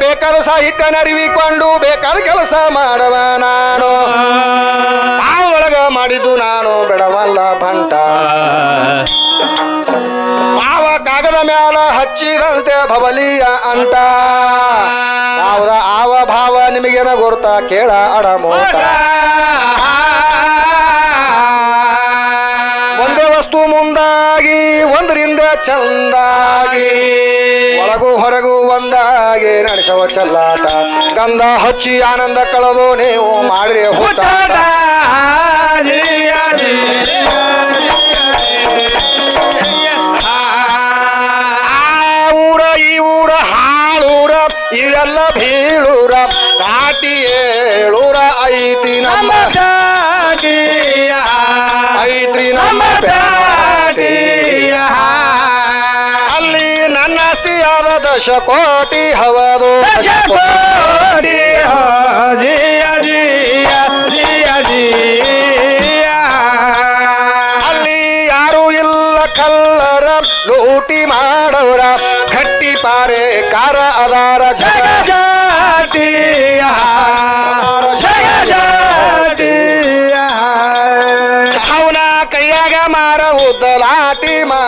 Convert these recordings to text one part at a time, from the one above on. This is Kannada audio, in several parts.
ಬೇಕಾದ ಸಾಹಿತ್ಯ ನರಿವಿಕೊಂಡು ಬೇಕಾದ ಕೆಲಸ ಮಾಡವ ನಾನು. ಆ ಒಳಗ ಮಾಡಿದ್ದು ನಾನು ಬಿಡವಲ್ಲ ಬಂಟ ಯಾವ ಕಾಗದ ಮ್ಯಾಲ ಹಚ್ಚಿದಂತೆ ಭವಲಿಯ ಅಂಟ. ಯಾವ್ದ ಆವ ಭಾವ ನಿಮಗೇನ ಗುರುತ ಕೇಳ ಅಡಮೋಟ ಚಂದಾಗಿ, ಒಳಗೂ ಹೊರಗೂ ಒಂದಾಗಿ ನಡೆಸವ ಚಲ್ಲಾಟ. ಗಂಧ ಹಚ್ಚಿ ಆನಂದ ಕಳೆದು ನೀವು ಮಾಡ್ರಿ ಹುಚ್ಚಾಟ ಊರ, ಈ ಊರ, ಹಾಳೂರ, ಇವೆಲ್ಲ ಬೀಳೂರ, ದಾಟಿ ಏಳೂರ ಐತಿ ನಮ್ಮ ಆಸ್ತಿಯಾದ ದಶ ಕೋಟಿ ಹವದು ದಶ ಕೋಟಿ. ಅಲ್ಲಿ ಯಾರು ಇಲ್ಲ ಕಲ್ಲರ ಲೂಟಿ ಮಾಡೋರ. ಗಟ್ಟಿ ಪಾರೆ ಕಾರ ಅದಾರ ಜಗ ಅದಾರ ಜಗ ಅವನ ಕೈಯಾಗ ಮಾರ ಉದ್ದಲಾತಿ ಮಾರ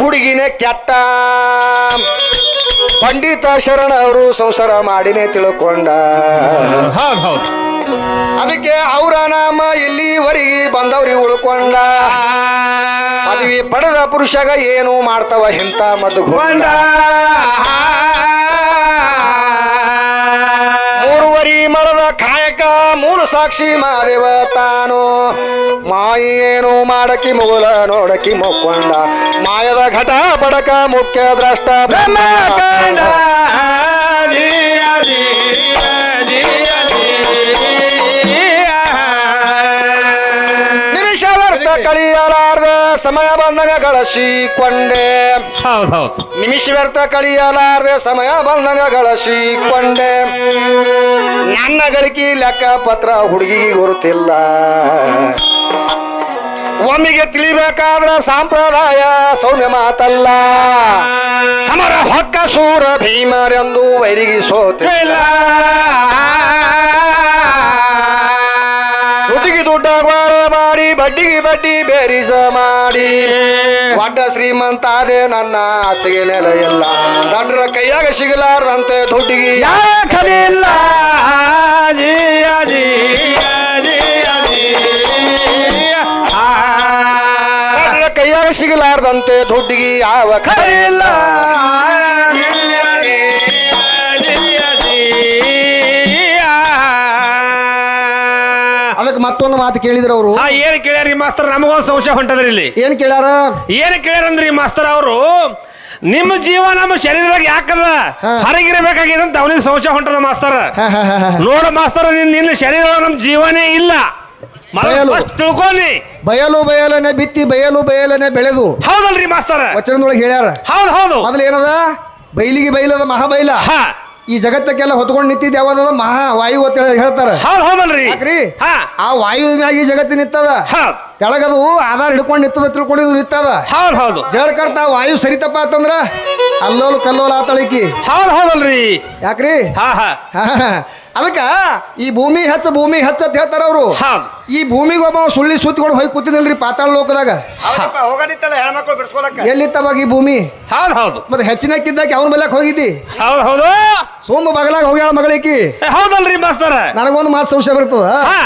ಹುಡುಗಿನೇ ಕೆಟ್ಟ. ಪಂಡಿತ ಶರಣವರು ಸಂಸಾರ ಮಾಡಿನೇ ತಿಳ್ಕೊಂಡ. ಅದಕ್ಕೆ ಅವರ ನಾಮ ಇಲ್ಲಿವರೆಗೆ ಬಂದವ್ರಿ ಉಳ್ಕೊಂಡ. ಪದವಿ ಪಡೆದ ಪುರುಷಗ ಏನು ಮಾಡ್ತಾವ ಇಂಥ ಮದ್ದು ಮೂರುವರಿ ಮರದ ಕಾಯಕ ಮೂಲ ಸಾಕ್ಷಿ ಮಾದೇವ ತಾನು. ಮಾಯಿ ಏನು ಮಾಡಕಿ ಮುಗುಲ ನೋಡಕಿ ಮೊಕ್ಕೊಂಡ ಮಾಯದ ಘಟ ಬಡಕ ಮುಖ್ಯ ದ್ರಷ್ಟ ನಿಮಿಷ ವ್ಯರ್ಥ ಕಳಿಯಲಾರ್ದ ಸಮಯ ಬಂದಾಗ ಗಳಸಿಕೊಂಡೆ ಕೊಂಡೆ. ಹೌದು ನಿಮಿಷ ವ್ಯರ್ಥ ಕಳಿಯಲಾರ್ದೆ ಸಮಯ ಬಂದಾಗ ಗಳಸಿಕೊಂಡೆ ನನ್ನ ಗಳಿಕೆ ಲೆಕ್ಕ ಪತ್ರ ಹುಡುಗಿಗೆ ಗುರುತಿಲ್ಲ. ಒಮ್ಮಿಗೆ ತಿಳಿಬೇಕಾದ್ರ ಸಂಪ್ರದಾಯ ಸೌಮ್ಯ ಮಾತಲ್ಲ. ಸಮರ ಹೊಕ್ಕ ಸೂರ ಭೀಮರೆಂದು ವೈರಿಗೆ ಸೋತಿಲ್ಲ ದುಡ್ಡಿಗೆ ದುಡ್ಡ ಮಾಡಿ, ಬಡ್ಡಿಗೆ ಬಡ್ಡಿ ಬೇರಿಸ ಮಾಡಿ. ಒಡ್ಡ ಶ್ರೀಮಂತ ಅದೇ ನನ್ನ ಆಸ್ತಿಗೆ ನೆಲ ಇಲ್ಲ. ದಡ್ರ ಕೈಯಾಗ ಸಿಗಲಾರ್ದಂತೆ ದುಡ್ಡಿಗೆ ಯಾಕೆ ದಡ್ರ ಸಿಗಲಾರ್ದಂತೆ ದುಡ್ಡಿಗೆ ಯಾವ ಕಲೆ ಇಲ್ಲ ಅದಕ್ಕೆ ಮತ್ತೊಂದು ಮಾತು ಕೇಳಿದ್ರು ಅವರು. ಏನ್ ಕೇಳ್ಯಾರಿ ಮಾಸ್ತರ್? ನಮಗೊಂದು ಸಂಶಯ ಹೊಂಟದ್ರಿ ಇಲ್ಲಿ. ಏನ್ ಕೇಳ್ಯಾರ? ಏನ್ ಕೇಳ್ಯಾರಂದ್ರಿ ಮಾಸ್ತರ್ ಅವರು? ನಿಮ್ಮ ಜೀವ ನಮ್ಮ ಶರೀರದಾಗ ಯಾಕದ? ಹರಗಿರಬೇಕಾಗಿದೆ ಅಂತ ಅವನಿಗೆ ಸಂಶಯ ಹೊಂಟದ ಮಾಸ್ತರ್. ನೋಡ ಮಾಸ್ತರ್ ನಿನ್ ನಿನ್ನ ಶರೀರ ನಮ್ಮ ಜೀವನೇ ಇಲ್ಲ. ತಿಳ್ಕೊನಿ ಬಯಲು. ಬಯಲನೆ ಬಿತ್ತಿ ಬಯಲು ಬಯಲನೆ ಬೆಳೆದು. ಹೌದಲ್ರಿ ಮಾಸ್ತರ? ವಚನದೊಳಗೆ ಹೇಳ್ಯಾರ. ಹೌದು ಹೌದು. ಮೊದಲು ಏನದ? ಬೈಲಿಗೆ ಬೈಲದ ಮಹಾಬೈಲ. ಹಾ. ಈ ಜಗತ್ತಕ್ಕೆಲ್ಲ ಹೊತ್ಕೊಂಡು ನಿಂತಿದ್ ಯಾವ್ದದ? ಮಹಾ ವಾಯು ಅಂತ ಹೇಳಿ ಹೇಳ್ತಾರ. ಯಾಕ್ರಿ? ಹಾ. ಆ ವಾಯು ಮ್ಯಾಗ ಈ ಜಗತ್ತು ನಿಂತದ. ಹೌದು ಕೆಳಗದು ಆಧಾರ ಹಿಡ್ಕೊಂಡು ನಿಂತದ ತಿಳ್ಕೊಂಡಿದ್ರು ನಿಂತದ. ಹೌದು ಹೌದು. ಜಳಕರ್ತ ವಾಯು ಸರಿತಪ್ಪ ಅಂತಂದ್ರ ಅಲ್ಲೋಲು ಕಲ್ಲೋಲ್ ಆತಳಿಕಿ. ಹಾಲ್ ಹೌದಲ್ರಿ ಯಾಕ್ರಿ? ಹಾ ಹಾ. ಅದಕ್ಕ ಈ ಭೂಮಿ ಹಚ್ಚ ಭೂಮಿ ಹಚ್ಚ ಅಂತ ಹೇಳ್ತಾರ ಅವರು. ಹೌದು ಈ ಭೂಮಿಗೆ ಒಬ್ಬ ಸುಳ್ಳಿ ಸುತ್ತಿಕೊಂಡು ಹೋಗಿ ಕೂತಿದಿಲ್ರಿ ಪಾತಾಳ ಲೋಕದಾಗ. ಹೋಗದಿತ್ತಲ್ಲ ಹೆಣ್ಮಕ್ಳು ಬಿಡ್ಸ್ಕೊಳಕ ಎಲ್ಲಿತ್ತವಾಗ ಈ ಭೂಮಿ? ಹೌದು ಹೌದು. ಮತ್ತೆ ಹೆಚ್ಚಿನಕ್ಕಿದ್ದಕ್ಕೆ ಅವ್ನ ಬಲ್ಯಾಕ ಹೋಗಿದ್ದಿ? ಹೌದು ಹೌದು. ಸೋಮ ಬಗಲಾಗ ಹೋಗ್ಯಾಳ ಮಗಳಿಕಿ. ಏ, ಹೌದಲ್ರಿ ಮಾಸ್ತರ. ನನಗೊಂದು ಮಾತು ಸಂಶಯ ಬರ್ತದ. ಹಾ.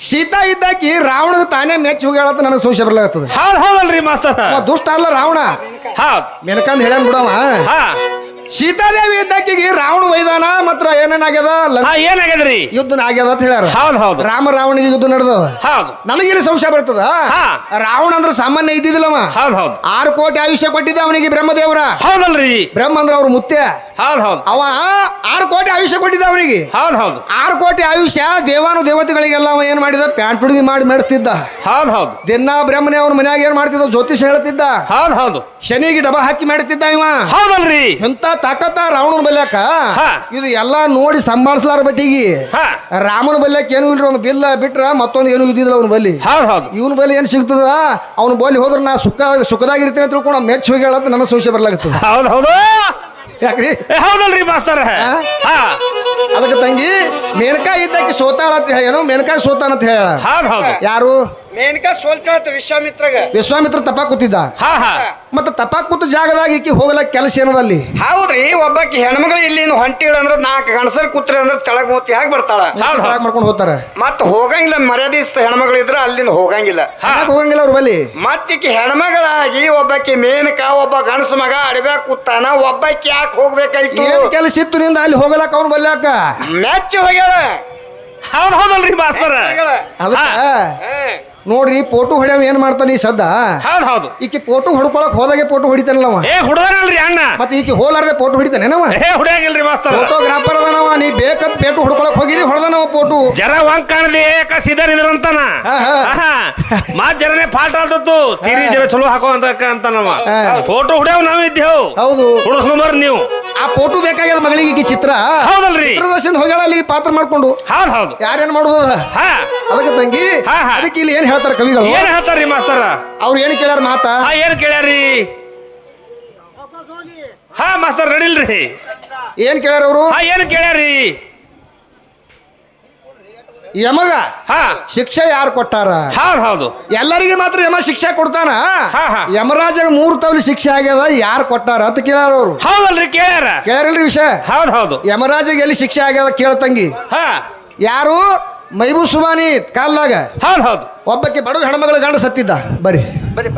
ಸೀತಾ ಇದ್ದಾಕಿ ರಾವಣ ತಾನೇ ಮೆಚ್ಚಿ ಹೋಗ್ಯಾಳತ್ತ ನನಗೆ ಸಂಶಯ ಬರ್ಲಾಗತ್ತದ ಹೌದು ಹಾಳಲ್ರಿ ಮಾಸ್ತರ. ಅವ ದುಷ್ಟ ಅಲ್ಲ ರಾವಣ. ಹೌದು. ಮೆನಕಂದ್ ಹೇಳ್ಯಾನ್ ಬಿಡವ. ಹಾ. ಸೀತಾದೇವಿ ಇದ್ದಾಕಿಗೆ ರಾವಣ ವೈದಾನ ಮಾತ್ರ ಏನೇನಾಗ್ಯದ? ಹಾ ಏನಾಗ್ಯದ್ರಿ? ಯುದ್ಧ ಆಗ್ಯದ ಅಂತ ಹೇಳ್ಯಾರ. ಹೌದು ಹೌದು. ರಾಮ ರಾವಣಿಗೆ ಯುದ್ಧ ನಡೆದದ. ಹೌದು. ನನಗೇನು ಸಂಶಯ ಬರ್ತದ? ಹಾ. ರಾವಣ ಅಂದ್ರೆ ಸಾಮಾನ್ಯ ಇದ್ದಿದ್ದಿಲ್ಲವ. ಹೌದು ಹೌದು. ಆರು ಕೋಟಿ ಆಯುಷ್ಯ ಕೊಟ್ಟಿದ್ದ ಅವನಿಗೆ ಬ್ರಹ್ಮದೇವರ. ಹೌದಲ್ರಿ. ಬ್ರಹ್ಮ ಅಂದ್ರೆ ಅವ್ರ ಮುತ್ಯ. ಹೌದ್ ಹೌದು. ಅವ ಆರು ಕೋಟಿ ಆಯುಷ್ಯ ಕೊಟ್ಟಿದ್ದ ಅವನಿಗೆ. ಹೌದ್ ಹೌದು. ಆರು ಕೋಟಿ ಆಯುಷ್ಯ ದೇವಾನು ದೇವತೆಗಳಿಗೆಲ್ಲ ಅವ ಏನ್ ಮಾಡಿದ? ಪ್ಯಾಂಟ್ ಹುಡುಗಿ ಮಾಡಿ ಮೆಡ್ತಿದ್ದ. ಹೌದ್ ಹೌದು. ದಿನ ಬ್ರಹ್ಮನೆ ಅವನ ಮನ್ಯಾಗ ಏನ್ ಮಾಡ್ತಿದ್ದ? ಜ್ಯೋತಿಷ ಹೇಳ್ತಿದ್ದ. ಹೌದು ಹೌದು. ಶನಿಗೆ ಡಬ ಹಾಕಿ ಮಾಡ್ತಿದ್ದ ಇವ. ಹೌದಲ್ರಿ. ಎಂತ ತಾಕತ್ತ ರಾವಣನ ಬಲ್ಯಾಕ. ಇದು ಎಲ್ಲಾ ನೋಡಿ ಸಂಭಾಳಿಸ್ಲಾರ ಬಟ್ಟಿಗೆ. ಹಾ. ರಾಮನ ಬಲ್ಯಾಕ ಏನು ಇಲ್ರಿ ಒಂದು ಬಿಲ್ಲ ಬಿಟ್ರ ಮತ್ತೊಂದು ಏನು ಇದ್ದಿಲ್ಲ ಅವನ ಬಲ್ಲಿ. ಹೌದು ಹೌದು. ಇವನ ಬಲ್ಲಿ ಏನ್ ಸಿಗ್ತದ? ಅವ್ನ ಬಲ್ಲಿ ಹೋದ್ರ ನಾ ಸುಖ ಸುಖದಾಗಿರ್ತೀನಿ ತಿಳ್ಕೊಂಡು ಮೆಚ್ಚ ಹೋಗಿ ಹೇಳತ್ತ ನನ್ನ ಸಂಶಯ ಬರ್ಲಾಗತ್ತದ ಹೌದು ಹೌದು. ಯಾಕ್ರಿ? ಹೌದಲ್ರಿ ಮಾಸ್ತರ. ಹಾ. ಅದಕ್ಕೆ ತಂಗಿ ಮೇಣಕಾಯಿ ಇದ್ದಕ್ಕೆ ಸೋತಾಳ ಅಂತ ಹೇಳ ಮೇಣಕಾಯಿ ಸೋತಾನ ಅಂತ ಹೇಳ. ಹೌದ್ ಹೌದು. ಯಾರು? ಮೇನಕ ಸೋಲ್ತಾಳತ್ತ ವಿಶ್ವಾಮಿತ್ರಗ. ವಿಶ್ವಾಮಿತ್ರ ತಪಾ ಕೂತಿದ್ದ. ಹಾ ಹಾ. ಮತ್ತೆ ತಪಾ ಕೂತ ಜಾಗದಾಗ ಈಕಿ ಹೋಗ್ಲಾಕ ಕೆಲಸ ಏನದ ಅಲ್ಲಿ? ಹೌದ್ರಿ ಒಬ್ಬಾಕಿ ಹೆಣ್ಮಗಳು ಇಲ್ಲಿ ಹೊಂಟಿಳ ಅಂದ್ರ ನಾಲ್ಕು ಗಣಸರ್ ಕೂತ್ರಿ ಅಂದ್ರ ತಳಗ್ ಮೂತಿ ಹಾಗೆ ಬರ್ತಾಳ. ಮಾಡ್ಕೊಂಡು ಹೋಗ್ತಾರ. ಮತ್ ಹೋಗಂಗಿಲ್ಲ ಮರ್ಯಾದಿಸ್ತ ಹೆಣ್ಮಗಳು ಇದ್ರ ಅಲ್ಲಿಂದ ಹೋಗಂಗಿಲ್ಲ. ಯಾಕ್ ಹೋಗಂಗಿಲ್ಲ ಅವ್ರ ಬಲ್ಲಿ ಮತ್ತಿಕಿ ಹೆಣ್ಮಗಳಾಗಿ ಒಬ್ಬಾಕಿ ಮೇನಕ ಒಬ್ಬ ಗಣಸ ಮಗ ಅಡವ್ಯಾಗ ಕೂತಾನ ಒಬ್ಬಾಕಿ ಯಾಕೆ ಹೋಗ್ಬೇಕಾಯ್ತು? ಏನ್ ಕೆಲಸ ಇತ್ತು ನಿಂದ ಅಲ್ಲಿ ಹೋಗಲಕ್ಕ ಅವ್ನ ಬಲ್ಯಾಕ ಮೆಚ್ಚ ಹೋಗ್ಯಾಳ. ಹೌದ್ ಹೌದಲ್ರಿ ಮಾಸ್ತರ. ಅದಕ್ಕ ಹಾ. ನೋಡ್ರಿ ಫೋಟೋ ಹೊಡ್ಯಾವ ಏನ್ ಮಾಡ್ತಾನೆ ಈ ಸದ್ದ? ಹೌದು ಹೌದು. ಈಕಿ ಫೋಟೋ ಹೊಡ್ಕೊಳಕ್ ಹೋದಾಗೆ ಫೋಟೋ ಹೊಡಿತಾನಲ್ಲ ಅವ. ಏ ಹುಡುಗನಲ್ರಿ ಅಣ್ಣ. ಮತ್ತೆ ಈಕಿ ಹೋಲಾರ್ದೆ ಫೋಟೋ ಹೊಡಿತಾನೇನವ ಏ ಹುಡಿಯಾಗಿಲ್ರಿ ಮಾಸ್ತರ. ಫೋಟೋಗ್ರಾಫರ್ ಅದನವ ನೀ ಬೇಕಂತ ಪೇಟು ಹೊಡ್ಕೊಳಕ್ ಹೋಗಿದಿ ಹೊಡೆದನವ ಫೋಟೋ ಜರ ವಂಕ್ ಕಾಣಲಿ ಏಕ ಸೀದಾ ನಿದ್ರಂತಾನ. ಮಾತ್ ಜರನೆ ಫಾಲ್ಟ್ ಆದದ್ದು. ಸೀರಿ ಜರ ಚಲೋ ಹಾಕೋ ಅಂತ ಅಂತನವ. ಫೋಟೋ ಹೊಡ್ಯಾವ ನಾವ್ ಇದ್ದೇವು. ಹೌದು. ಹುಡುಸ್ಕೊಂಬರ್ ನೀವು. ಆ ಫೋಟೋ ಬೇಕಾಗ್ಯದ ಮಗಳಿಗೆ ಈಕಿ ಚಿತ್ರ? ಹೌದಲ್ರಿ. ಚಿತ್ರದರ್ಶನ ಹೋಗ್ಯಾಳ ಅಲ್ಲಿ ಪಾತ್ರ ಮಾಡ್ಕೊಂಡು. ಹೌದ್ ಹೌದು. ಯಾರೇನ್ ಮಾಡುದು? ಹಾ. ಅದಕ್ಕೆ ತಂಗಿ ಹಾ, ಹಾ. ಅದಕ್ಕೆ ಇಲ್ಲಿ ಏನ್ ಹೇಳ್ತಾರ ಕವಿಗಳು? ಏನ್ ಹೇಳ್ತಾರ್ರಿ ಮಾಸ್ತರ? ಅವ್ರು ಏನ್ ಕೇಳ್ಯಾರ ಮಾತಾ? ಹಾ ಏನ್ ಕೇಳ್ಯಾರಿ ಹಾ ಮಾಸ್ತರ್ ನಡಿಲ್ರಿ. ಏನ್ ಕೇಳ್ಯಾರ ಅವರು? ಹಾ ಏನ್ ಕೇಳ್ಯಾರಿ ಯಮಗ? ಹಾ. ಶಿಕ್ಷೆ ಯಾರು ಕೊಟ್ಟಾರ? ಹೌದು ಹೌದು. ಎಲ್ಲರಿಗೆ ಮಾತ್ರ ಯಮ ಶಿಕ್ಷೆ ಕೊಡ್ತಾನ? ಹಾ, ಹಾ. ಯಮರಾಜ ಮೂರು ತವಲಿ ಶಿಕ್ಷೆ ಆಗ್ಯದ ಯಾರು ಕೊಟ್ಟಾರ ಅಂತ ಕೇಳ್ಯಾರ ಅವ್ರು. ಹೌದಲ್ರಿ ಕೇಳ್ಯಾರ. ಕೇಳಿ ವಿಷಯ? ಹೌದು ಹೌದು. ಯಮರಾಜಗೆ ಎಲ್ಲಿ ಶಿಕ್ಷೆ ಆಗ್ಯದ ಕೇಳ್ತಂಗಿ ಹಾ. ಯಾರು? ಮೈಬೂ ಸುಮಾನಿ ಕಾಲ್ದಾಗ. ಹೌದು ಹೌದು. ಒಬ್ಬಕ್ಕೆ ಬಡವ ಹೆಣ್ಮಗಳ ಗಂಡ ಸತ್ತಿದ್ದ. ಬರೀ. ಬರೀ.